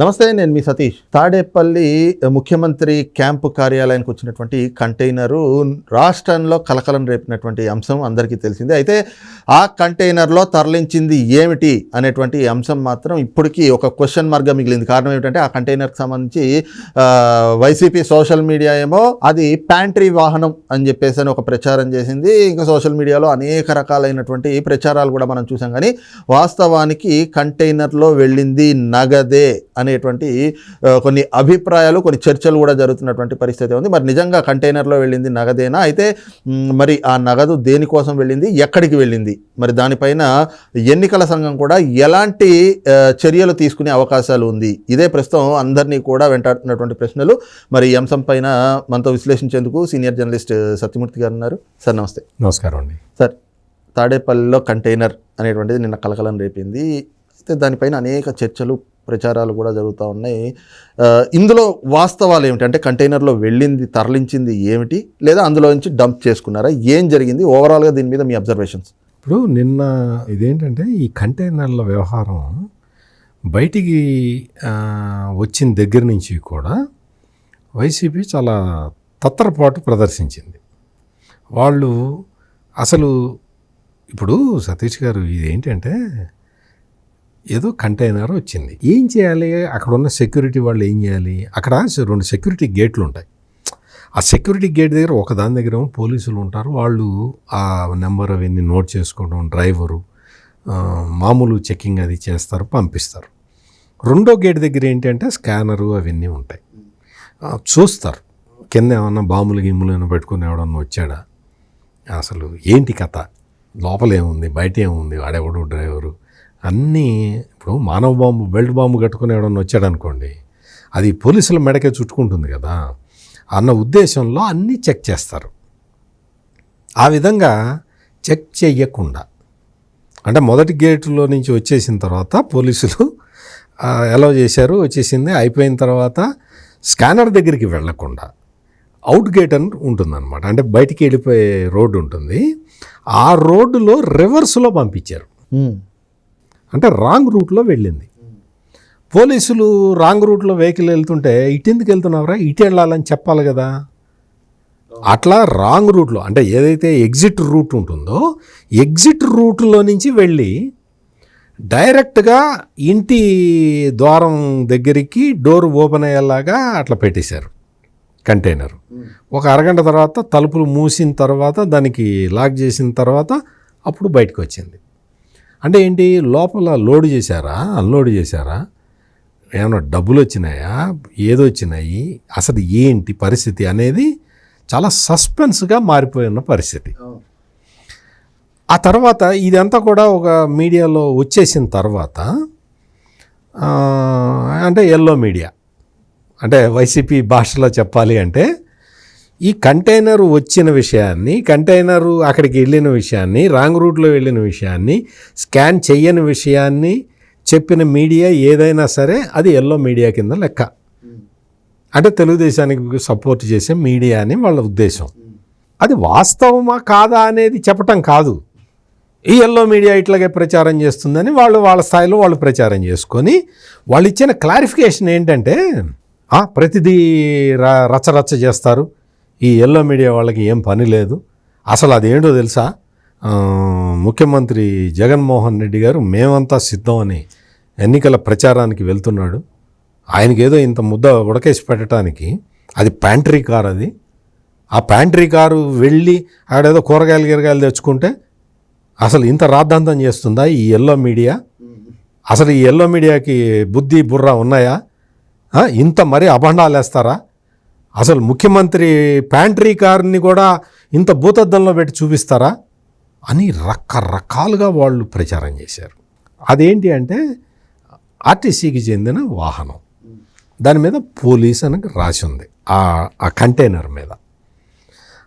నమస్తే నేను మీ సతీష్. తాడేపల్లి ముఖ్యమంత్రి క్యాంపు కార్యాలయానికి వచ్చినటువంటి కంటైనరు రాష్ట్రంలో కలకలం రేపినటువంటి అంశం అందరికీ తెలిసిందే. అయితే ఆ కంటైనర్లో తరలించింది ఏమిటి అనేటువంటి అంశం మాత్రం ఇప్పటికీ ఒక క్వశ్చన్ మార్గం మిగిలింది. కారణం ఏమిటంటే ఆ కంటైనర్కి సంబంధించి వైసీపీ సోషల్ మీడియా ఏమో అది ప్యాంట్రీ వాహనం అని చెప్పేసి అని ఒక ప్రచారం చేసింది. ఇంకా సోషల్ మీడియాలో అనేక రకాలైనటువంటి ప్రచారాలు కూడా మనం చూసాం. కానీ వాస్తవానికి కంటైనర్లో వెళ్ళింది నగదే అనేటువంటి కొన్ని అభిప్రాయాలు కొన్ని చర్చలు కూడా జరుగుతున్నటువంటి పరిస్థితి ఉంది. మరి నిజంగా కంటైనర్లో వెళ్ళింది నగదేనా? అయితే మరి ఆ నగదు దేనికోసం వెళ్ళింది? ఎక్కడికి వెళ్ళింది? మరి దానిపైన ఎన్నికల సంఘం కూడా ఎలాంటి చర్యలు తీసుకునే అవకాశాలు ఉంది? ఇదే ప్రస్తుతం అందరినీ కూడా వెంటాడుతున్నటువంటి ప్రశ్నలు. మరి ఈ అంశం పైన మనతో విశ్లేషించేందుకు సీనియర్ జర్నలిస్ట్ సత్యమూర్తి గారు ఉన్నారు. సార్ నమస్తే. నమస్కారం అండి. సార్ తాడేపల్లిలో కంటైనర్ అనేటువంటిది నిన్న కలకలం రేపింది. అయితే దానిపైన అనేక చర్చలు ప్రచారాలు కూడా జరుగుతూ ఉన్నాయి. ఇందులో వాస్తవాలు ఏమిటి? అంటే కంటైనర్లో వెళ్ళింది తరలించింది ఏమిటి? లేదా అందులో నుంచి డంప్ చేసుకున్నారా? ఏం జరిగింది? ఓవరాల్గా దీని మీద మీ అబ్జర్వేషన్స్ ఇప్పుడు నిన్న ఇదేంటంటే ఈ కంటైనర్ల వ్యవహారం బయటికి వచ్చిన దగ్గర నుంచి కూడా వైసీపీ చాలా తత్తరపాటు ప్రదర్శించింది. వాళ్ళు అసలు ఇప్పుడు సతీష్ గారు ఇదేంటంటే ఏదో కంటైనర్ వచ్చింది. ఏం చేయాలి? అక్కడ ఉన్న సెక్యూరిటీ వాళ్ళు ఏం చేయాలి? అక్కడ రెండు సెక్యూరిటీ గేట్లు ఉంటాయి. ఆ సెక్యూరిటీ గేట్ దగ్గర ఒక దాని దగ్గర పోలీసులు ఉంటారు. వాళ్ళు ఆ నెంబర్ అవన్నీ నోట్ చేసుకోవడం డ్రైవరు మామూలు చెక్కింగ్ అది చేస్తారు పంపిస్తారు. రెండో గేట్ దగ్గర ఏంటంటే స్కానరు అవన్నీ ఉంటాయి. చూస్తారు. కింద ఏమన్నా బాంబులు గిమ్ములు ఏమైనా పెట్టుకుని ఎవడన్నా వచ్చాడా? అసలు ఏంటి కథ? లోపల ఏముంది? బయట ఏముంది? వాడెవడు? డ్రైవరు? అన్నీ ఇప్పుడు మానవ బాంబు బెల్ట్ బాంబు కట్టుకుని ఎవడన్నా వచ్చాడు అనుకోండి అది పోలీసుల మెడకే చుట్టుకుంటుంది కదా అన్న ఉద్దేశంలో అన్నీ చెక్ చేస్తారు. ఆ విధంగా చెక్ చేయకుండా అంటే మొదటి గేటులో నుంచి వచ్చేసిన తర్వాత పోలీసులు ఎలా చేశారు వచ్చేసింది అయిపోయిన తర్వాత స్కానర్ దగ్గరికి వెళ్ళకుండా అవుట్ గేట్ అని ఉంటుందన్నమాట. అంటే బయటికి వెళ్ళిపోయే రోడ్డు ఉంటుంది. ఆ రోడ్డులో రివర్స్లో పంపించారు. అంటే రాంగ్ రూట్లో వెళ్ళింది. పోలీసులు రాంగ్ రూట్లో వెహికల్ వెళ్తుంటే ఇటు ఎందుకు వెళ్తున్నావురా? ఇటు వెళ్ళాలని చెప్పాలి కదా. అట్లా రాంగ్ రూట్లో అంటే ఏదైతే ఎగ్జిట్ రూట్ ఉంటుందో ఎగ్జిట్ రూట్లో నుంచి వెళ్ళి డైరెక్ట్గా ఇంటి ద్వారం దగ్గరికి డోర్ ఓపెన్ అయ్యేలాగా అట్లా పెట్టేశారు కంటైనర్. ఒక అరగంట తర్వాత తలుపులు మూసిన తర్వాత దానికి లాక్ చేసిన తర్వాత అప్పుడు బయటకు వచ్చింది. అంటే ఏంటి? లోపల లోడ్ చేశారా? అన్లోడ్ చేశారా? ఏమైనా డబ్బులు వచ్చినాయా? ఏదో వచ్చినాయి? అసలు ఏంటి పరిస్థితి అనేది చాలా సస్పెన్స్గా మారిపోయిన పరిస్థితి. ఆ తర్వాత ఇదంతా కూడా ఒక మీడియాలో వచ్చేసిన తర్వాత అంటే ఎల్లో మీడియా. అంటే వైసీపీ భాషలో చెప్పాలి అంటే ఈ కంటైనర్ వచ్చిన విషయాన్ని కంటైనరు అక్కడికి వెళ్ళిన విషయాన్ని రాంగ్ రూట్లో వెళ్ళిన విషయాన్ని స్కాన్ చేయని విషయాన్ని చెప్పిన మీడియా ఏదైనా సరే అది ఎల్లో మీడియా కింద లెక్క. అంటే తెలుగుదేశానికి సపోర్ట్ చేసే మీడియా అని వాళ్ళ ఉద్దేశం. అది వాస్తవమా కాదా అనేది చెప్పటం కాదు. ఈ ఎల్లో మీడియా ఇట్లాగే ప్రచారం చేస్తుందని వాళ్ళు వాళ్ళ స్థాయిలో వాళ్ళు ప్రచారం చేసుకొని వాళ్ళు ఇచ్చిన క్లారిఫికేషన్ ఏంటంటే ప్రతిదీ ర చేస్తారు. ఈ ఎల్లో మీడియా వాళ్ళకి ఏం పని లేదు. అసలు అదేంటో తెలుసా? ముఖ్యమంత్రి జగన్మోహన్ రెడ్డి గారు మేమంతా సిద్ధం అని ఎన్నికల ప్రచారానికి వెళ్తున్నాడు. ఆయనకి ఏదో ఇంత ముద్ద ఉడకేసి పెట్టడానికి అది ప్యాంట్రీ కార్ అది. ఆ ప్యాంట్రీ కారు వెళ్ళి ఆడేదో కూరగాయలు గిరగాయలు తెచ్చుకుంటే అసలు ఇంత రాద్ధాంతం చేస్తుందా ఈ ఎల్లో మీడియా అసలు ఈ ఎల్లో మీడియాకి బుద్ధి బుర్ర ఉన్నాయా? ఇంత మరీ అభండాలు వేస్తారా అసలు ముఖ్యమంత్రి ప్యాంట్రీ కార్ని కూడా ఇంత భూతద్దంలో పెట్టి చూపిస్తారా అని రకరకాలుగా వాళ్ళు ప్రచారం చేశారు. అదేంటి అంటే ఆర్టీసీకి చెందిన వాహనం. దాని మీద పోలీస్ అని రాసి ఉంది. ఆ కంటైనర్ మీద.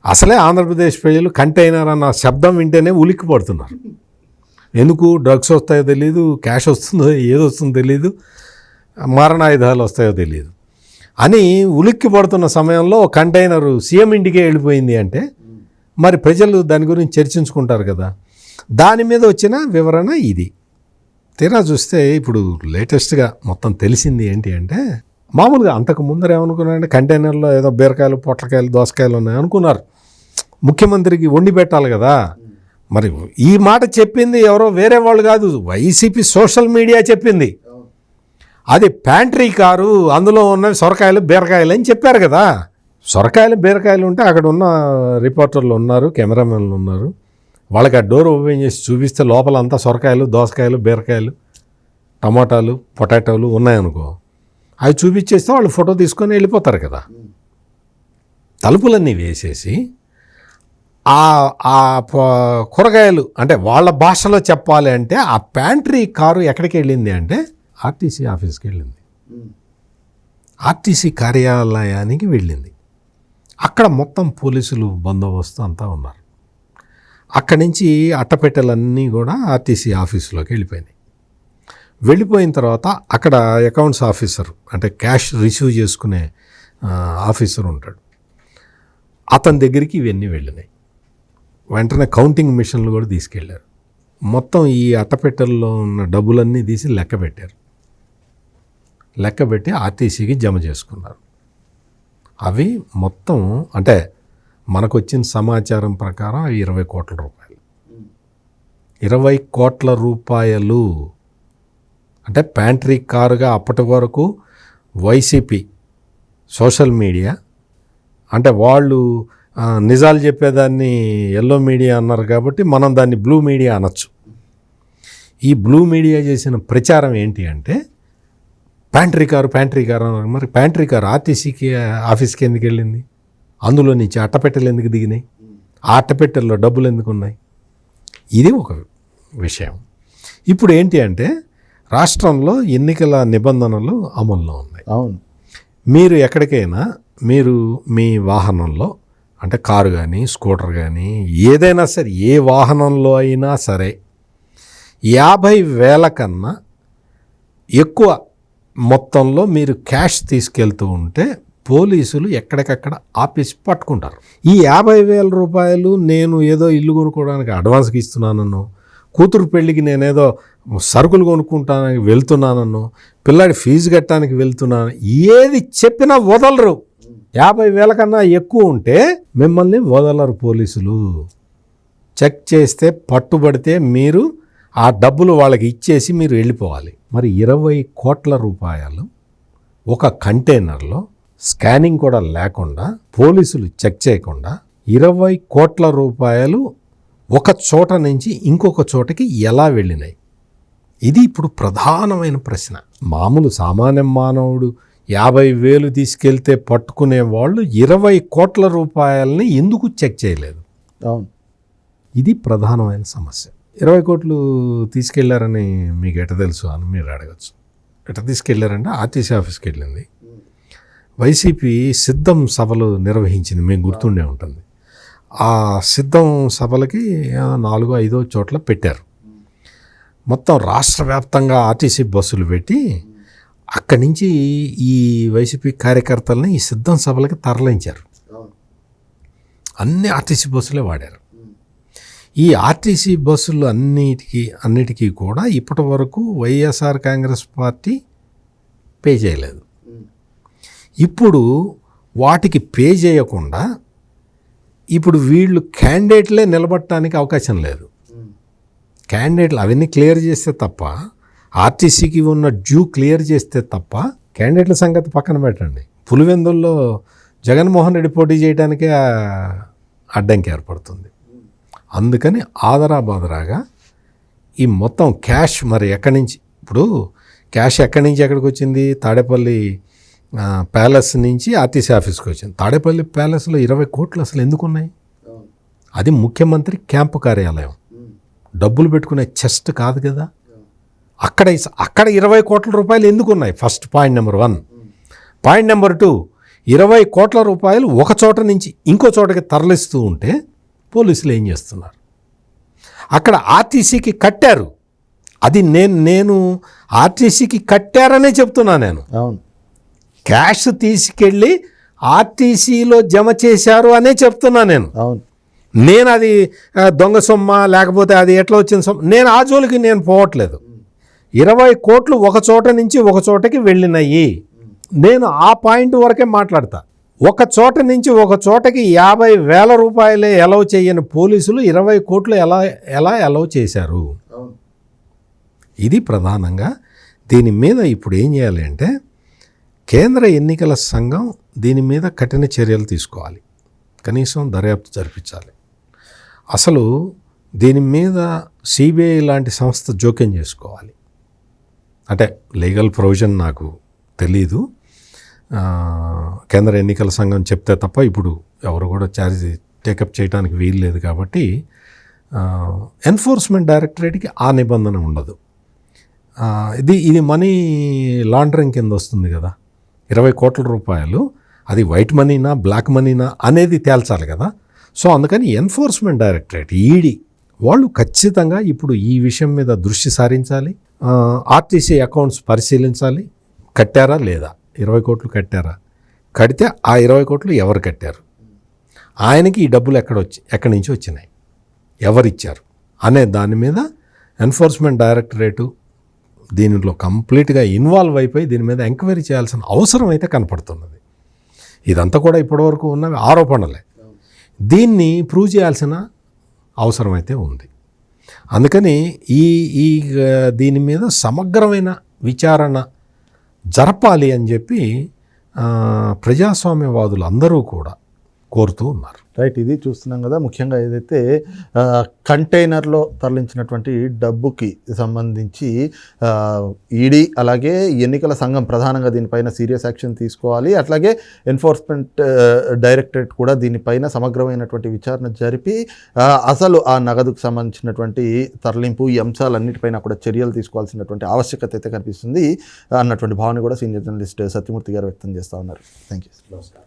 అసలే ఆంధ్రప్రదేశ్ ప్రజలు కంటైనర్ అన్న శబ్దం వింటేనే ఉలిక్కి పడుతున్నారు ఎందుకు డ్రగ్స్ వస్తాయో తెలియదు క్యాష్ వస్తుందో ఏదో వస్తుందో తెలియదు మారణాయుధాలు వస్తాయో తెలియదు అని ఉలిక్కి పడుతున్న సమయంలో కంటైనరు సీఎం ఇంటికే వెళ్ళిపోయింది అంటే మరి ప్రజలు దాని గురించి చర్చించుకుంటారు కదా. దాని మీద వచ్చిన వివరణ ఇది. తీరా చూస్తే ఇప్పుడు లేటెస్ట్గా మొత్తం తెలిసింది ఏంటి అంటే మామూలుగా అంతకు ముందర ఏమనుకున్నారంటే కంటైనర్లో ఏదో బీరకాయలు పొట్లకాయలు దోసకాయలు ఉన్నాయి అనుకున్నారు. ముఖ్యమంత్రికి వండి పెట్టాలి కదా. మరి ఈ మాట చెప్పింది ఎవరో వేరే వాళ్ళు కాదు. వైసీపీ సోషల్ మీడియా చెప్పింది. అది ప్యాంట్రీ కారు అందులో ఉన్నవి సొరకాయలు బీరకాయలు అని చెప్పారు కదా. సొరకాయలు బీరకాయలు ఉంటే అక్కడ ఉన్న రిపోర్టర్లు ఉన్నారు కెమెరామెన్లు ఉన్నారు. వాళ్ళకి ఆ డోర్ ఓపెన్ చేసి చూపిస్తే లోపల అంతా సొరకాయలు దోసకాయలు బీరకాయలు టమాటాలు పొటాటోలు ఉన్నాయనుకో. అవి చూపించేస్తే వాళ్ళు ఫోటో తీసుకొని వెళ్ళిపోతారు కదా. తలుపులన్నీ వేసేసి ఆ ఆ కూరగాయలు అంటే వాళ్ళ భాషలో చెప్పాలి అంటే ఆ ప్యాంట్రీ కారు ఎక్కడికి వెళ్ళింది అంటే ఆర్టీసీ ఆఫీస్కి వెళ్ళింది. ఆర్టీసీ కార్యాలయానికి వెళ్ళింది. అక్కడ మొత్తం పోలీసులు బందోబస్తు అంతా ఉన్నారు. అక్కడి నుంచి అట్టపెట్టెలన్నీ కూడా ఆర్టీసీ ఆఫీసులోకి వెళ్ళిపోయినాయి. వెళ్ళిపోయిన తర్వాత అక్కడ అకౌంట్స్ ఆఫీసర్ అంటే క్యాష్ రిసీవ్ చేసుకునే ఆఫీసర్ ఉంటాడు. అతని దగ్గరికి ఇవన్నీ వెళ్ళినాయి. వెంటనే కౌంటింగ్ మిషన్లు కూడా తీసుకెళ్ళారు మొత్తం ఈ అట్టపెట్టెల్లో ఉన్న డబ్బులన్నీ తీసి లెక్క పెట్టారు. లెక్క పెట్టి ఆర్టీసీకి జమ చేసుకున్నారు. అవి మొత్తం అంటే మనకు వచ్చిన సమాచారం ప్రకారం అవి ఇరవై కోట్ల రూపాయలు. ఇరవై కోట్ల రూపాయలు అంటే ప్యాంట్రీ కారుగా అప్పటి వరకు వైసీపీ సోషల్ మీడియా అంటే వాళ్ళు నిజాలు చెప్పేదాన్ని ఎల్లో మీడియా అన్నారు కాబట్టి మనం దాన్ని బ్లూ మీడియా అనొచ్చు. ఈ బ్లూ మీడియా చేసిన ప్రచారం ఏంటి అంటే ప్యాంట్రీ కారు ప్యాంట్రీ కారు అన్నారు. మరి ప్యాంట్రీ కారు ఆర్టీసీకి ఆఫీస్కి ఎందుకు వెళ్ళింది? అందులో నుంచి అట్టపెట్టెలు ఎందుకు దిగినాయి? ఆ అట్టపెట్టెల్లో డబ్బులు ఎందుకు ఉన్నాయి? ఇది ఒక విషయం. ఇప్పుడు ఏంటి అంటే రాష్ట్రంలో ఎన్నికల నిబంధనలు అమల్లో ఉన్నాయి. అవును. మీరు ఎక్కడికైనా మీరు మీ వాహనంలో అంటే కారు కానీ స్కూటర్ కానీ ఏదైనా సరే ఏ వాహనంలో అయినా సరే యాభై వేల కన్నా ఎక్కువ మొత్తంలో మీరు క్యాష్ తీసుకెళ్తూ ఉంటే పోలీసులు ఎక్కడికక్కడ ఆపేసి పట్టుకుంటారు. ఈ యాభై వేల రూపాయలు నేను ఏదో ఇల్లు కొనుక్కోవడానికి అడ్వాన్స్కి ఇస్తున్నానను కూతురు పెళ్ళికి నేనేదో సరుకులు కొనుక్కుంటానికి వెళ్తున్నానను పిల్లాడి ఫీజు కట్టడానికి వెళ్తున్నాను ఏది చెప్పినా వదలరు. యాభై వేల కన్నా ఎక్కువ ఉంటే మిమ్మల్ని వదలరు పోలీసులు. చెక్ చేస్తే పట్టుబడితే మీరు ఆ డబ్బులు వాళ్ళకి ఇచ్చేసి మీరు వెళ్ళిపోవాలి. మరి ఇరవై కోట్ల రూపాయలు ఒక కంటైనర్లో స్కానింగ్ కూడా లేకుండా పోలీసులు చెక్ చేయకుండా ఇరవై కోట్ల రూపాయలు ఒక చోట నుంచి ఇంకొక చోటకి ఎలా వెళ్ళినాయి? ఇది ఇప్పుడు ప్రధానమైన ప్రశ్న. మామూలు సామాన్య మానవుడు యాభై వేలు తీసుకెళ్తే పట్టుకునే వాళ్ళు ఇరవై కోట్ల రూపాయలని ఎందుకు చెక్ చేయలేదు? అవును. ఇది ప్రధానమైన సమస్య. ఇరవై కోట్లు తీసుకెళ్ళారని మీకు ఎట తెలుసు అని మీరు అడగచ్చు. ఎట తీసుకెళ్ళారంటే ఆర్టీసీ ఆఫీస్కి వెళ్ళింది. వైసీపీ సిద్ధం సభలు నిర్వహించింది మీకు గుర్తుండే ఉంటుంది. ఆ సిద్ధం సభలకి నాలుగో ఐదో చోట్ల పెట్టారు. మొత్తం రాష్ట్ర వ్యాప్తంగా ఆర్టీసీ బస్సులు పెట్టి అక్కడి నుంచి ఈ వైసీపీ కార్యకర్తల్ని ఈ సిద్ధం సభలకి తరలించారు. అన్ని ఆర్టీసీ బస్సులే వాడారు. ఈ ఆర్టీసీ బస్సులు అన్నిటికీ అన్నిటికీ కూడా ఇప్పటి వరకు వైఎస్ఆర్ కాంగ్రెస్ పార్టీ పే చేయలేదు. ఇప్పుడు వాటికి పే చేయకుండా ఇప్పుడు వీళ్ళు క్యాండిడేట్లే నిలబడటానికి అవకాశం లేదు. క్యాండిడేట్లు అవన్నీ క్లియర్ చేస్తే తప్ప ఆర్టీసీకి ఉన్న డ్యూ క్లియర్ చేస్తే తప్ప క్యాండిడేట్ల సంగతి పక్కన పెట్టండి. పులివెందుల్లో జగన్మోహన్ రెడ్డి పోటీ చేయడానికే అడ్డంకి ఏర్పడుతుంది. అందుకని ఆదరా బాదరాగా ఈ మొత్తం క్యాష్ మరి ఎక్కడి నుంచి? ఇప్పుడు క్యాష్ ఎక్కడి నుంచి ఎక్కడికి వచ్చింది? తాడేపల్లి ప్యాలెస్ నుంచి ఆర్టీసీ ఆఫీస్కి వచ్చింది. తాడేపల్లి ప్యాలెస్లో ఇరవై కోట్లు అసలు ఎందుకు ఉన్నాయి అది ముఖ్యమంత్రి క్యాంపు కార్యాలయం. డబ్బులు పెట్టుకునే చెస్ట్ కాదు కదా. అక్కడ అక్కడ ఇరవై కోట్ల రూపాయలు ఎందుకు ఉన్నాయి first point number one. Point number two ఇరవై కోట్ల రూపాయలు ఒక చోట నుంచి ఇంకో చోటకి తరలిస్తూ ఉంటే పోలీసులు ఏం చేస్తున్నారు? అక్కడ ఆర్టీసీకి కట్టారు. అది నేను నేను ఆర్టీసీకి కట్టారనే చెప్తున్నా నేను. అవును. క్యాష్ తీసుకెళ్ళి ఆర్టీసీలో జమ చేశారు అనే చెప్తున్నా నేను. అవును. నేను అది దొంగ సొమ్మ లేకపోతే అది ఎట్లా వచ్చిన సొమ్మ నేను ఆ జోలికి నేను పోవట్లేదు. ఇరవై కోట్లు ఒక చోట నుంచి ఒక చోటకి వెళ్ళినాయి. నేను ఆ పాయింట్ వరకే మాట్లాడతా. ఒక చోట నుంచి ఒక చోటకి యాభై వేల రూపాయలే ఎలవ్ చేయని పోలీసులు ఇరవై కోట్లు ఎలా ఎలా ఎలవ్ చేశారు? ఇది ప్రధానంగా దీని మీద ఇప్పుడు ఏం చేయాలి అంటే కేంద్ర ఎన్నికల సంఘం దీని మీద కఠిన చర్యలు తీసుకోవాలి. కనీసం దర్యాప్తు జరిపించాలి. అసలు దీని మీద సిబిఐ లాంటి సంస్థ జోక్యం చేసుకోవాలి. అంటే లీగల్ ప్రొవిజన్ నాకు తెలీదు. కేంద్ర ఎన్నికల సంఘం చెప్తే తప్ప ఇప్పుడు ఎవరు కూడా ఛార్జ్ టేకప్ చేయడానికి వీలు లేదు కాబట్టి ఎన్ఫోర్స్మెంట్ డైరెక్టరేట్కి ఆ నిబంధన ఉండదు. ఇది ఇది మనీ లాండరింగ్ కింద వస్తుంది కదా. ఇరవై కోట్ల రూపాయలు అది వైట్ మనీనా బ్లాక్ మనీనా అనేది తేల్చాలి కదా. సో అందుకని ఎన్ఫోర్స్మెంట్ డైరెక్టరేట్ ఈడీ వాళ్ళు ఖచ్చితంగా ఇప్పుడు ఈ విషయం మీద దృష్టి సారించాలి. ఆర్టీసీ అకౌంట్స్ పరిశీలించాలి. కట్టారా లేదా? ఇరవై కోట్లు కట్టారా? కడితే ఆ ఇరవై కోట్లు ఎవరు కట్టారు? ఆయనకి ఈ డబ్బులు ఎక్కడ వచ్చి ఎక్కడి నుంచి వచ్చినాయి? ఎవరిచ్చారు? అనే దాని మీద ఎన్ఫోర్స్మెంట్ డైరెక్టరేటు దీనిలో కంప్లీట్గా ఇన్వాల్వ్ అయిపోయి దీని మీద ఎంక్వైరీ చేయాల్సిన అవసరం అయితే కనపడుతున్నది. ఇదంతా కూడా ఇప్పటివరకు ఉన్న ఆరోపణలే. దీన్ని ప్రూవ్ చేయాల్సిన అవసరం అయితే ఉంది. అందుకని ఈ ఈ దీని మీద సమగ్రమైన విచారణ జరపాలి అని చెప్పి ప్రజాస్వామ్యవాదులు అందరూ కూడా కోరుతూ ఉన్నారు. రైట్ ఇది చూస్తున్నాం కదా. ముఖ్యంగా ఏదైతే కంటైనర్లో తరలించినటువంటి డబ్బుకి సంబంధించి ఈడీ అలాగే ఎన్నికల సంఘం ప్రధానంగా దీనిపైన సీరియస్ యాక్షన్ తీసుకోవాలి. అట్లాగే ఎన్ఫోర్స్మెంట్ డైరెక్టరేట్ కూడా దీనిపైన సమగ్రమైనటువంటి విచారణ జరిపి అసలు ఆ నగదుకు సంబంధించినటువంటి తరలింపు ఈ అంశాలన్నిటిపైన కూడా చర్యలు తీసుకోవాల్సినటువంటి ఆవశ్యకత అయితే కనిపిస్తుంది అన్నటువంటి భావన కూడా సీనియర్ జర్నలిస్ట్ సత్యమూర్తి గారు వ్యక్తం చేస్తూ ఉన్నారు. Thank you